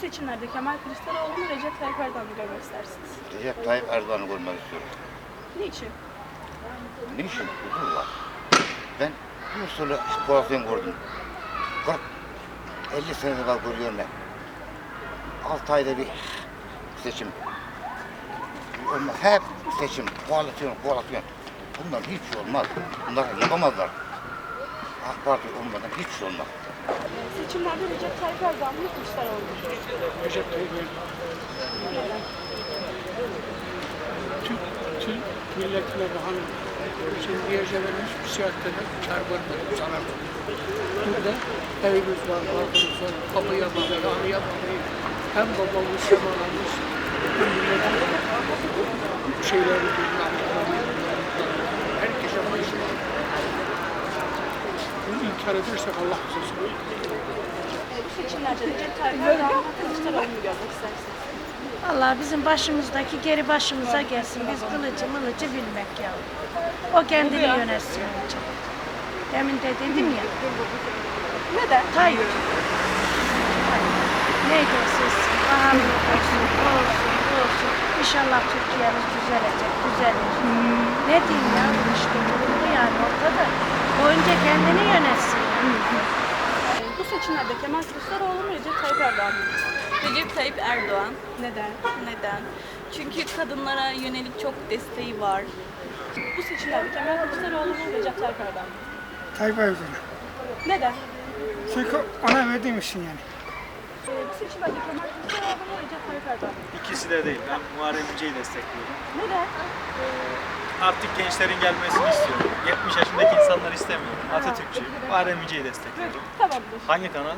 seçimlerde Kemal Kılıçdaroğlu Recep Tayyip Erdoğan mı görmek istersiniz? Recep Tayyip Erdoğan'ı görmek istiyorum. Niçin? Niçin? Huzur var. Ben bir usulü popülasyon gördüm. 40, 50 senedir var görüyorum ben. 6 ayda bir seçim. Onlar hep seçim, koalisyon, koalisyon. Bundan hiç şey olmaz. Bunlar yapamazlar. AK Parti olmadan hiç şey olmaz. Seçimlerde Recep Tayyip Erdoğan mı Kılıçdaroğlu mu? Recep Tayyip Erdoğan. Türk, Türk milletine hani şimdi yaşadığımız bir siyasetten kar vermedi, zarar. Burada evimiz var, barkımız var, kapıya bakıyor, anıya bakıyor. Hem babamız hem anamız bu milletin şeyleri bilmem, Bunu inkar edersek Allah bize. Bu seçimlerde Recep Tayyip Erdoğan görmek istersiniz? Allah bizim başımızdaki geri başımıza gelsin. Biz kılıcı mılıcı bilmek ya. O kendini yönetsin önce. Demin de dedim ya. Neden? Tayyip. Ne dersiz? Baharlık olsun, o olsun, bu olsun. İnşallah Türkiye'miz düzelecek, düzelir. Ne diyeyim ya işte bu yani ortada. O önce kendini yönetsin. Bu seçimlerde Kemal Kılıçdaroğlu mu Recep Tayyip Erdoğan mı? Recep Tayyip Erdoğan. Neden? Neden? Çünkü kadınlara yönelik çok desteği var. Bu seçimlerde Kemal Kılıçdaroğlu mu Recep Tayyip Erdoğan mı? Tayyip Erdoğan. Neden? Çünkü ona verdiğim için yani. Ee, bu seçimlerde Kemal Kılıçdaroğlu mu Recep Tayyip Erdoğan mı? İkisi de değil. Ben Muharrem İnce'yi destekliyorum. Neden? Artık gençlerin gelmesini istiyorum. 70 yaşındaki insanlar istemiyorum. Atatürkçü. Muharrem İnce'yi destekliyorum. Tamamdır. Hangi kanal?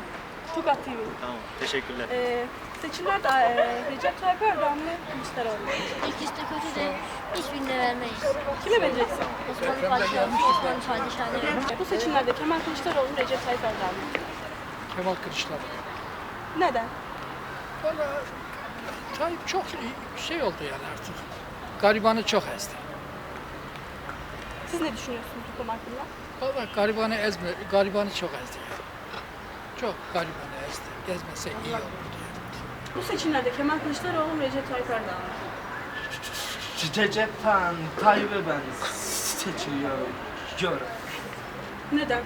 Tokat TV. Tamam. Teşekkürler. Ee, seçimlerde e, Recep Tayyip Erdoğan mı Kılıçdaroğlu mu? İkisi de kötü de hiçbirine vermeyiz. Kime vereceksin? Osmanlı padişahı, Osmanlı padişahına vermeyiz. Bu seçimlerde Kemal Kılıçdaroğlu mu Recep Tayyip Erdoğan mı? Kemal Kılıçdaroğlu. Neden? Valla Tayyip çok iyi- şey oldu yani artık. Garibanı çok ezdi. Siz ne düşünüyorsunuz bu konu hakkında? Valla garibanı ezme, garibanı çok ezdi. Çok garibanı ezdi. Ezmese iyi olurdu. Bu seçimlerde Kemal Kılıçdaroğlu mu Recep Tayyip Erdoğan mı? Recep Tayyip'i ben seçiyorum. Neden?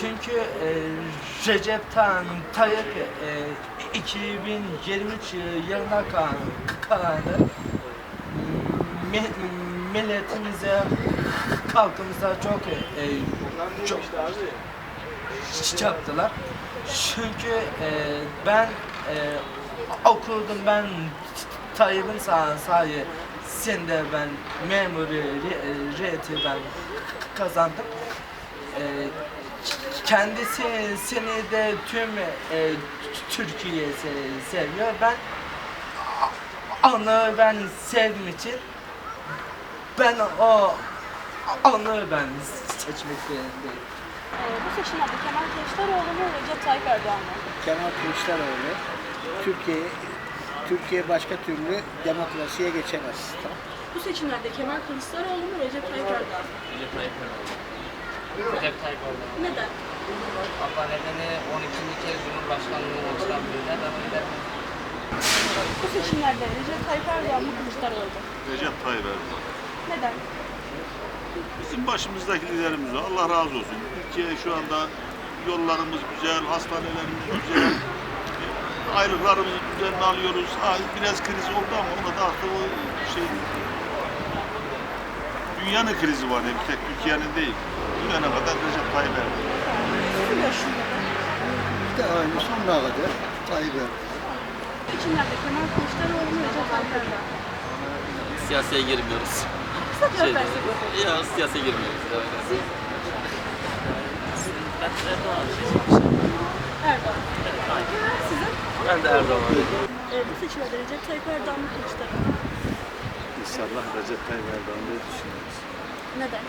Çünkü e, Recep Tayyip e, 2023 yılına kadar milletimize, halkımıza çok e, çok yaptılar. Çünkü e, ben e, okudum ben Tayyip'in sayesinde ben memuriyeti ben kazandım. E, kendisi seni de tüm e, Türkiye se- seviyor. Ben onu ben sevdiğim için ben o onu ben seçmek zorundayım. Ee, bu seçimlerde Kemal Kılıçdaroğlu mu Recep Tayyip Erdoğan mı? Kemal Kılıçdaroğlu Türkiye Türkiye başka türlü demokrasiye geçemez. Bu seçimlerde Kemal Kılıçdaroğlu mu Recep Tayyip Erdoğan mı? Recep Tayyip Erdoğan. Recep Tayyip Erdoğan. Neden? Allah nedeni 12. kez Cumhurbaşkanlığına oturan birine öyle Bu seçimlerde Recep Tayyip Erdoğan mı Kılıçdaroğlu mu? Recep Tayyip Erdoğan. Neden? Bizim başımızdaki liderimiz o. Allah razı olsun. Türkiye şu anda yollarımız güzel, hastanelerimiz güzel. Aylıklarımızı düzenli alıyoruz. Ha, biraz kriz oldu ama ona da artık o şey dünyanın krizi var bir tek Türkiye'nin değil. Dünyana kadar Recep Tayyip Erdoğan. Nedir? İşte aynı sonuna kadar Tayyip Erdoğan. Seçimlerde Kemal Kılıçdaroğlu mu Recep Tayyip Erdoğan? Siyasete girmiyoruz. Versek. Ya siyasete girmiyoruz. Evet. Erdoğan. Sizin? Ben de Erdoğan. Ee, bu seçimlerde Recep Tayyip Erdoğan mı Kılıçdaroğlu? İnşallah Recep Tayyip Erdoğan'ı düşünüyoruz. Neden?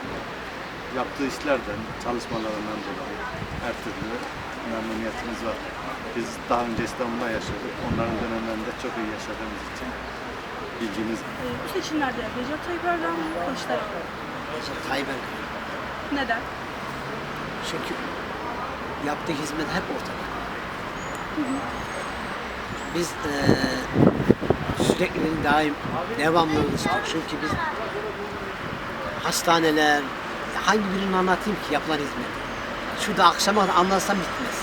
Yaptığı işlerden, çalışmalarından dolayı her türlü memnuniyetimiz var. Biz daha önce İstanbul'da yaşadık. Onların dönemlerinde çok iyi yaşadığımız için bilgimiz Ee, bu seçimlerde Recep Tayyip Erdoğan mı Kılıçdaroğlu? Recep Tayyip Erdoğan. Neden? Çünkü yaptığı hizmet hep ortada. biz eee, sürekli daim devamlı istiyoruz. Çünkü biz hastaneler, hangi birini anlatayım ki yapılan hizmeti? Şurada akşama anlatsam bitmez.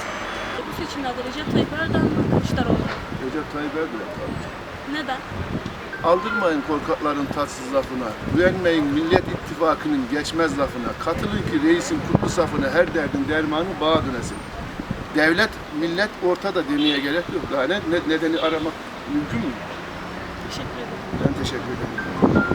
Bu seçimde adı Recep Tayyip Erdoğan mı Kılıçdaroğlu? Recep Tayyip Erdoğan. Neden? Aldırmayın korkakların tatsız lafına. Güvenmeyin Millet İttifakı'nın geçmez lafına. Katılın ki reisin kutlu safına her derdin dermanı bağ dönesin. Devlet, millet ortada demeye gerek yok. Daha ne, ne- nedeni aramak mümkün mü? Teşekkür ederim. Ben teşekkür ederim.